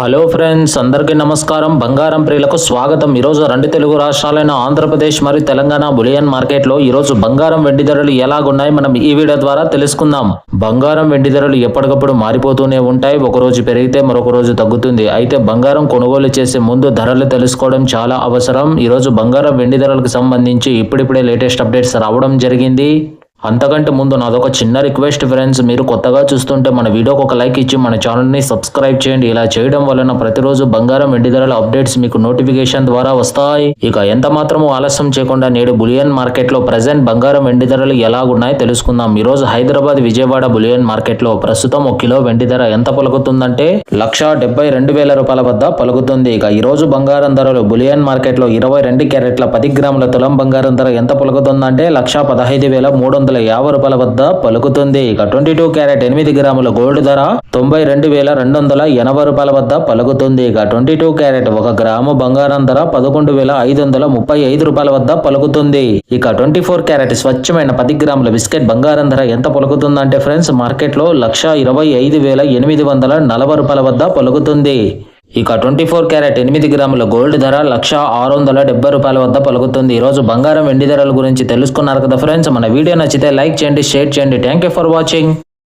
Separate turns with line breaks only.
Hello friends అందరికీ నమస్కారం. బంగారం ప్రియులకు స్వాగతం. ఈరోజు రెండు తెలుగు రాష్ట్రాలైన ఆంధ్రప్రదేశ్ మరియు తెలంగాణ బులియన్ మార్కెట్లో ఈరోజు బంగారం వెండి ధరలు ఎలాగున్నాయి మనం ఈ వీడియో ద్వారా తెలుసుకుందాం. బంగారం వెండి ధరలు ఎప్పటికప్పుడు మారిపోతూనే ఉంటాయి. ఒక రోజు పెరిగితే మరొక రోజు తగ్గుతుంది. అయితే బంగారం కొనుగోలు చేసే ముందు ధరలు తెలుసుకోవడం చాలా అవసరం. ఈరోజు బంగారం వెండి ధరలకు సంబంధించి ఇప్పుడిప్పుడే లేటెస్ట్ అప్డేట్స్ రావడం జరిగింది. అంతకంటే ముందు నాదొక చిన్న రిక్వెస్ట్ ఫ్రెండ్స్ మీరు కొత్తగా చూస్తుంటే మన వీడియోకి ఒక లైక్ ఇచ్చి మన ఛానల్ని సబ్స్క్రైబ్ చేయండి. ఇలా చేయడం వలన ప్రతిరోజు బంగారం వెండి ధరల అప్డేట్స్ మీకు నోటిఫికేషన్ ద్వారా వస్తాయి. ఇక ఎంత మాత్రము ఆలస్యం చేయకుండా నేడు బులియన్ మార్కెట్లో ప్రజెంట్ బంగారం వెండి ధరలు ఎలాగున్నాయి తెలుసుకుందాం. ఈ రోజు హైదరాబాద్ విజయవాడ బులియన్ మార్కెట్లో ప్రస్తుతం ఒక కిలో వెండి ధర ఎంత పలుకుతుందంటే లక్ష డెబ్బై రెండు వేల రూపాయల వద్ద పలుకుతుంది. ఇక ఈ రోజు బంగారం ధరలు బులియన్ మార్కెట్లో ఇరవై రెండు క్యారెట్ల పది గ్రాముల తులం బంగారం ధర ఎంత పలుకుతుందంటే లక్ష పదహైదు వేల మూడు వందల యాభై రూపాయల వద్ద పలుకుతుంది. ఇక ట్వంటీ టూ క్యారెట్ ఎనిమిది గ్రాముల గోల్డ్ ధర తొంభై రెండు వేల రెండు వందల ఎనభై రూపాయల వద్ద పలుకుతుంది. ఇక ట్వంటీ టూ క్యారెట్ ఒక గ్రాము బంగారం ధర పదకొండు వేల ఐదు వందల ముప్పై ఐదు రూపాయల వద్ద పలుకుతుంది. ఇక ట్వంటీ ఫోర్ క్యారెట్ స్వచ్ఛమైన పది గ్రాముల బిస్కెట్ బంగారం ధర ఎంత పలుకుతుందంటే ఫ్రెండ్స్ మార్కెట్లో లక్ష ఇరవై ఐదు వేల ఎనిమిది వందల నలభై రూపాయల వద్ద పలుకుతుంది. ఇక ట్వంటీ ఫోర్ క్యారెట్ ఎనిమిది గ్రాముల గోల్డ్ ధర లక్ష ఆరు వందల డెబ్బై రూపాయల వద్ద పలుకుతుంది. ఈరోజు బంగారం వెండి ధరల గురించి తెలుసుకున్నారు కదా ఫ్రెండ్స్ మన వీడియో నచ్చితే లైక్ చేయండి షేర్ చేయండి. Thank you for watching